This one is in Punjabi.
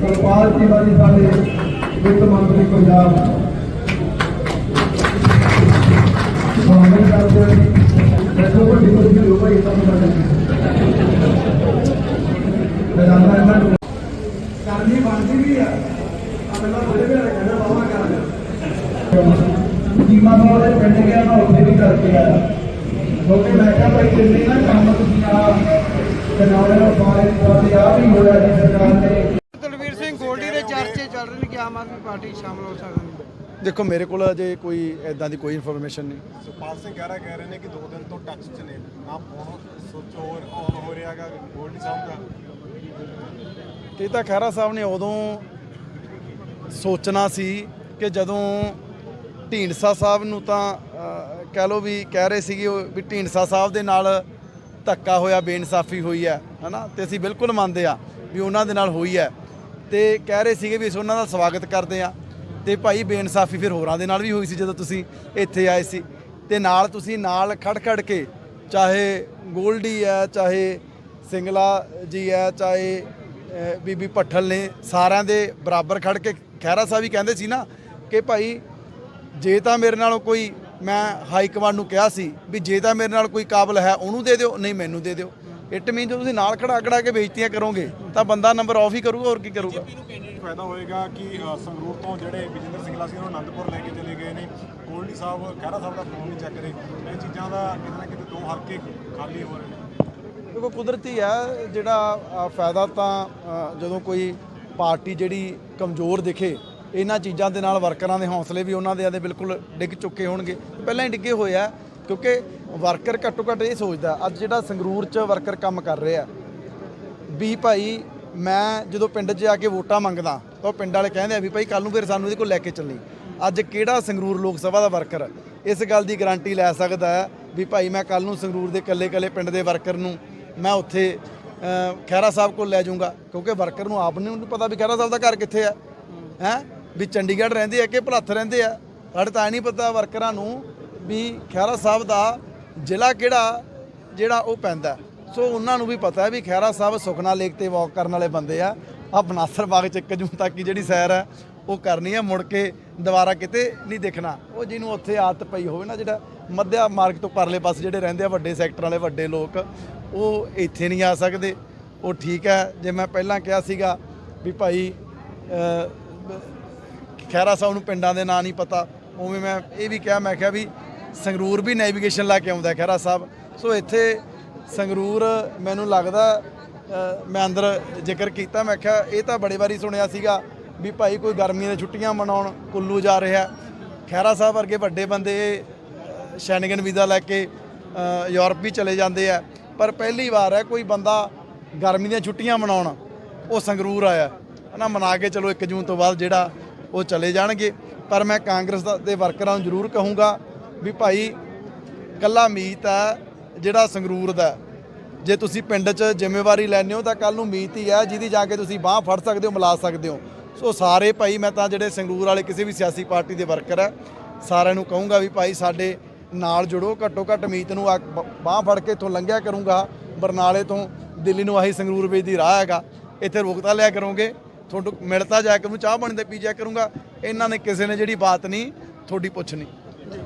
ਸਰਪਾਲ ਜੀ ਵਾਲੀ ਸਾਡੇ ਵਿੱਤ ਮੰਤਰੀ ਪੰਜਾਬ। ਸਵਾਗਤ ਕਰਦੇ ਹਾਂ ਜੀ। ਵੱਡੀ ਵੱਡੀ ਲੋਕ ਇਹ ਕੰਮ ਕਰਦੇ ਮੈਂ ਜਾਣਦਾ ਇਹਨਾਂ ਨੂੰ। ਕਰਨੀ ਬਣਦੀ ਵੀ ਆ। ਪਹਿਲਾਂ ਬੜੇ ਬੜੇ ਕਹਿੰਦਾ ਬਾਬਾ ਕਰ ਜੀਮਾ ਮੋੜ ਦੇ ਪਿੰਡ ਗਿਆ, ਮੈਂ ਉੱਥੇ ਵੀ ਕਰਕੇ ਆਇਆ। ਕਿਉਂਕਿ ਮੈਂ ਕਿਹਾ ਭਾਈ ਜਿੰਨੇ ਨਾ ਕੰਮ ਤੁਸੀਂ ਆ ਤੇ ਨਾਲੇ ਨਾਲ ਸਾਰੇ ਪਾਸੇ ਆ ਵੀ ਹੋਇਆ ਜੀ ਸਰਕਾਰ ਨੇ ਦਲਵੀਰ ਸਿੰਘ ਗੋਲਡੀ ਦੇ ਚਰਚੇ ਚੱਲ ਰਹੇ ਨੇ ਕਿ ਆਮ ਆਦਮੀ ਪਾਰਟੀ 'ਚ ਸ਼ਾਮਲ ਹੋ ਸਕਦੀ ਹੈ ਦੇਖੋ ਮੇਰੇ ਕੋਲ ਅਜੇ ਕੋਈ ਐਦਾਂ ਦੀ ਕੋਈ ਇਨਫੋਰਮੇਸ਼ਨ ਨਹੀਂ। ਸੁਪਾਲ ਸਿੰਘ ਗਹਿਰਾ ਕਹਿ ਰਹੇ ਨੇ ਕਿ ਦੋ ਦਿਨ ਤੋਂ ਟੱਚ 'ਚ ਨੇ। ਨਾ ਫੋਨ ਸੁੱਚ ਹੋਰ ਆਨ ਹੋ ਰਿਹਾਗਾ ਗੋਲਡੀ ਸਾਹਿਬ ਦਾ ਇਹ ਤਾਂ ਖਹਿਰਾ ਸਾਹਿਬ ਨੇ ਉਦੋਂ ਸੋਚਣਾ ਸੀ ਕਿ ਜਦੋਂ ਢੀਂਡਸਾ ਸਾਹਿਬ ਨੂੰ ਤਾਂ ਕਹਿ ਲਓ ਵੀ ਕਹਿ ਰਹੇ ਸੀਗੇ ਉਹ ਵੀ ਢੀਂਡਸਾ ਸਾਹਿਬ ਦੇ ਨਾਲ ਧੱਕਾ ਹੋਇਆ ਬੇਇਨਸਾਫੀ ਹੋਈ ਹੈ ਹਨਾ? ਤੇ ਅਸੀਂ ਬਿਲਕੁਲ ਮੰਨਦੇ ਆ ਵੀ ਉਹਨਾਂ ਦੇ ਨਾਲ ਹੋਈ ਹੈ। ਤੇ ਕਹਿ ਰਹੇ ਸੀਗੇ ਵੀ ਅਸੀਂ ਉਹਨਾਂ ਦਾ ਸਵਾਗਤ ਕਰਦੇ ਆ ਤੇ ਭਾਈ ਬੇਇਨਸਾਫੀ ਫਿਰ ਹੋਰਾਂ ਦੇ ਨਾਲ ਵੀ ਹੋਈ ਸੀ ਜਦੋਂ ਤੁਸੀਂ ਇੱਥੇ ਆਏ ਸੀ। ਤੇ ਨਾਲ ਤੁਸੀਂ ਨਾਲ ਖੜ ਖੜ ਕੇ ਚਾਹੇ ਗੋਲਡੀ ਹੈ, ਚਾਹੇ ਸਿੰਗਲਾ ਜੀ ਹੈ, ਚਾਹੇ ਬੀਬੀ ਭੱਠਲ ਨੇ ਸਾਰਿਆਂ ਦੇ ਬਰਾਬਰ ਖੜ ਕੇ ਖਹਿਰਾ ਸਾਹਿਬ ਵੀ ਕਹਿੰਦੇ ਸੀ ਨਾ ਕਿ ਭਾਈ ਜੇ ਤਾਂ ਮੇਰੇ ਨਾਲੋਂ ਕੋਈ ਮੈਂ ਹਾਈ ਕਮਾਂਡ ਨੂੰ ਕਿਹਾ ਸੀ ਵੀ ਜੇ ਤਾਂ ਮੇਰੇ ਨਾਲ ਕੋਈ ਕਾਬਲ ਹੈ ਉਹਨੂੰ ਦੇ ਦਿਓ, ਨਹੀਂ ਮੈਨੂੰ ਦੇ ਦਿਓ। ਇਟ ਮੀਨ ਜੇ ਤੁਸੀਂ ਨਾਲ ਖੜਾ ਖੜਾ ਕੇ ਬੇਇੱਜ਼ਤੀਆਂ ਕਰੋਗੇ ਤਾਂ ਬੰਦਾ ਨੰਬਰ ਆਫ ਹੀ ਕਰੂਗਾ ਹੋਰ ਕੀ ਕਰੂਗਾ? ਫਾਇਦਾ ਹੋਏਗਾ ਕਿ ਅ, ਸੰਗਰੂਰ ਤੋਂ ਜਿਹੜੇ ਵਿਜੇਂਦਰ ਸਿੰਘਲਾ ਸੀ ਉਹਨੂੰ ਅਨੰਦਪੁਰ ਲੈ ਕੇ ਚਲੇ ਗਏ ਨੇ। ਗੋਲਡੀ ਸਾਹਿਬ ਖਹਿਰਾ ਸਾਹਿਬ ਦਾ ਫੋਨ ਨਹੀਂ ਚੱਕ ਰਹੇ। ਇਹ ਚੀਜ਼ਾਂ ਦਾ ਕਿਤੇ ਨਾ ਕਿਤੇ ਦੋ ਹਲਕੇ ਖਾਲੀ ਹੋ ਰਹੇ ਨੇ। ਦੇਖੋ ਕੁਦਰਤੀ ਹੈ ਜਿਹੜਾ ਅ, ਫਾਇਦਾ ਤਾਂ ਅ, ਜਦੋਂ ਕੋਈ ਪਾਰਟੀ ਜਿਹੜੀ ਕਮਜ਼ੋਰ ਦਿਖੇ ਇਹਨਾਂ ਚੀਜ਼ਾਂ ਦੇ ਨਾਲ ਵਰਕਰਾਂ ਦੇ ਹੌਸਲੇ ਵੀ ਉਹਨਾਂ ਦੇ ਦੇ ਬਿਲਕੁਲ ਡਿੱਗ ਚੁੱਕੇ ਹੋਣਗੇ। ਪਹਿਲਾਂ ਹੀ ਡਿੱਗੇ ਹੋਏ ਆ ਕਿਉਂਕਿ ਵਰਕਰ ਘੱਟੋ ਘੱਟ ਇਹ ਸੋਚਦਾ ਅੱਜ ਜਿਹੜਾ ਸੰਗਰੂਰ 'ਚ ਵਰਕਰ ਕੰਮ ਕਰ ਰਿਹਾ ਵੀ ਭਾਈ ਮੈਂ ਜਦੋਂ ਪਿੰਡ 'ਚ ਆ ਕੇ ਵੋਟਾਂ ਮੰਗਦਾ ਤਾਂ ਉਹ ਪਿੰਡ ਵਾਲੇ ਕਹਿੰਦੇ ਆ ਵੀ ਭਾਈ ਕੱਲ ਨੂੰ ਫਿਰ ਸਾਨੂੰ ਇਹਦੇ ਕੋਲ ਲੈ ਕੇ ਚੱਲੀ ਅੱਜ ਕਿਹੜਾ ਸੰਗਰੂਰ ਲੋਕ ਸਭਾ ਦਾ ਵਰਕਰ ਇਸ ਗੱਲ ਦੀ ਗਾਰੰਟੀ ਲੈ ਸਕਦਾ ਹੈ ਵੀ ਭਾਈ ਮੈਂ ਕੱਲ ਨੂੰ ਸੰਗਰੂਰ ਦੇ ਕੱਲੇ-ਕੱਲੇ ਪਿੰਡ ਦੇ ਵਰਕਰ ਨੂੰ ਮੈਂ ਉੱਥੇ ਅ, ਖਹਿਰਾ ਸਾਹਿਬ ਕੋਲ ਲੈ ਜਾਊਂਗਾ। ਕਿਉਂਕਿ ਵਰਕਰ ਨੂੰ ਆਪ ਨੂੰ ਨਹੀਂ ਪਤਾ ਵੀ ਖਹਿਰਾ ਸਾਹਿਬ ਦਾ ਘਰ ਕਿੱਥੇ ਹੈ ਹੈ? ਵੀ ਚੰਡੀਗੜ੍ਹ ਰਹਿੰਦੇ ਆ ਕਿ ਭਲੱਥ ਰਹਿੰਦੇ ਆ? ਸਾਡੇ ਤਾਂ ਇਹ ਨਹੀਂ ਪਤਾ ਵਰਕਰਾਂ ਨੂੰ ਵੀ ਖਹਿਰਾ ਸਾਹਿਬ ਦਾ ਜ਼ਿਲ੍ਹਾ ਕਿਹੜਾ ਜਿਹੜਾ ਉਹ ਪੈਂਦਾ। ਸੋ ਉਹਨਾਂ ਨੂੰ ਵੀ ਪਤਾ ਹੈ ਵੀ ਖਹਿਰਾ ਸਾਹਿਬ ਸੁਖਨਾ ਲੇਕ ਤੇ ਵਾਕ ਕਰਨ ਵਾਲੇ ਬੰਦੇ ਆ। ਆ ਬਨਾਸਰ ਬਾਗ ਚ 1 ਜੂਨ ਤੱਕ ਦੀ ਜਿਹੜੀ ਸੈਰ ਹੈ ਉਹ ਕਰਨੀ ਹੈ। ਮੁੜ ਕੇ ਦੁਬਾਰਾ ਕਿਤੇ ਨਹੀਂ ਦੇਖਣਾ। ਉਹ ਜਿਹਨੂੰ ਉੱਥੇ ਆਦਤ ਪਈ ਹੋਵੇ ਨਾ ਜਿਹੜਾ ਮੱਧਿਆ ਮਾਰਗ ਤੋਂ ਪਰਲੇ ਪਾਸੇ ਜਿਹੜੇ ਰਹਿੰਦੇ ਆ ਵੱਡੇ ਸੈਕਟਰ ਵਾਲੇ ਵੱਡੇ ਲੋਕ ਉਹ ਇੱਥੇ ਨਹੀਂ ਆ ਸਕਦੇ। ਉਹ ਠੀਕ ਹੈ। ਜੇ ਮੈਂ ਪਹਿਲਾਂ ਕਿਹਾ ਸੀਗਾ ਵੀ ਭਾਈ ਅ, ਖੈਰਾ ਸਾਹਿਬ ਨੂੰ ਪਿੰਡਾਂ ਦੇ ਨਾਂ ਨਹੀਂ ਪਤਾ ਉਵੇਂ ਮੈਂ ਇਹ ਵੀ ਕਿਹਾ। ਮੈਂ ਕਿਹਾ ਵੀ ਸੰਗਰੂਰ ਵੀ ਨੈਵੀਗੇਸ਼ਨ ਲਾ ਕੇ ਆਉਂਦਾ ਖਹਿਰਾ ਸਾਹਿਬ। ਸੋ ਇੱਥੇ ਸੰਗਰੂਰ ਮੈਨੂੰ ਲੱਗਦਾ ਮੈਂ ਅੰਦਰ ਜ਼ਿਕਰ ਕੀਤਾ ਮੈਂ ਕਿਹਾ ਇਹ ਤਾਂ ਬੜੇ ਵਾਰੀ ਸੁਣਿਆ ਸੀਗਾ ਵੀ ਭਾਈ ਕੋਈ ਗਰਮੀ ਦੀਆਂ ਛੁੱਟੀਆਂ ਮਨਾਉਣ ਕੁੱਲੂ ਜਾ ਰਿਹਾ। ਖਹਿਰਾ ਸਾਹਿਬ ਵਰਗੇ ਵੱਡੇ ਬੰਦੇ ਅ, ਸ਼ੈਨਗਨ ਵੀਜ਼ਾ ਲੈ ਕੇ ਯੂਰਪ ਵੀ ਚਲੇ ਜਾਂਦੇ ਆ। ਪਰ ਪਹਿਲੀ ਵਾਰ ਹੈ ਕੋਈ ਬੰਦਾ ਗਰਮੀ ਦੀਆਂ ਛੁੱਟੀਆਂ ਮਨਾਉਣ ਉਹ ਸੰਗਰੂਰ ਆਇਆ। ਨਾ ਮਨਾ ਕੇ ਚਲੋ 1 ਜੂਨ ਤੋਂ ਬਾਅਦ ਜਿਹੜਾ ਉਹ ਚਲੇ ਜਾਣਗੇ। ਪਰ ਮੈਂ ਕਾਂਗਰਸ ਦੇ ਵਰਕਰਾਂ ਨੂੰ ਜ਼ਰੂਰ ਕਹੂੰਗਾ ਵੀ ਭਾਈ ਕੱਲਾ ਮੀਤ ਆ, ਜਿਹੜਾ ਸੰਗਰੂਰ ਦਾ। ਜੇ ਤੁਸੀਂ ਪਿੰਡ 'ਚ ਜ਼ਿੰਮੇਵਾਰੀ ਲੈਂਦੇ ਹੋ ਤਾਂ ਕੱਲ ਨੂੰ ਮੀਤ ਹੀ ਆ, ਜਿਹਦੀ ਜਾ ਕੇ ਤੁਸੀਂ ਬਾਹ ਫੜ ਸਕਦੇ ਹੋ, ਮਿਲਾ ਸਕਦੇ ਹੋ। ਸੋ ਸਾਰੇ ਭਾਈ, ਮੈਂ ਤਾਂ ਜਿਹੜੇ ਸੰਗਰੂਰ ਵਾਲੇ ਕਿਸੇ ਵੀ ਸਿਆਸੀ ਪਾਰਟੀ ਦੇ ਵਰਕਰ ਆ, ਸਾਰਿਆਂ ਨੂੰ ਕਹੂੰਗਾ ਵੀ ਭਾਈ ਸਾਡੇ ਨਾਲ ਜੁੜੋ, ਘੱਟੋ ਘੱਟ ਮੀਤ ਨੂੰ ਬਾਹ ਫੜ ਕੇ ਇੱਥੋਂ ਲੰਘਿਆ ਕਰੂੰਗਾ। ਬਰਨਾਲੇ ਤੋਂ ਦਿੱਲੀ ਨੂੰ ਆਹੀ ਸੰਗਰੂਰ ਵੇਚ ਦੀ ਰਾਹ ਹੈਗਾ। ਇੱਥੇ ਰੋਕਤਾ ਲਿਆ ਕਰੋਗੇ। ਤੁਹਾਨੂੰ ਮਿਲਤਾ ਜਾ ਕੇ ਨੂੰ ਚਾਹ ਪਾਣੀ ਤੇ ਪੀ ਜਾ ਕਰੂੰਗਾ। ਇਹਨਾਂ ਨੇ ਕਿਸੇ ਨੇ ਜਿਹੜੀ ਬਾਤ ਨਹੀਂ, ਤੁਹਾਡੀ ਪੁੱਛਣੀ।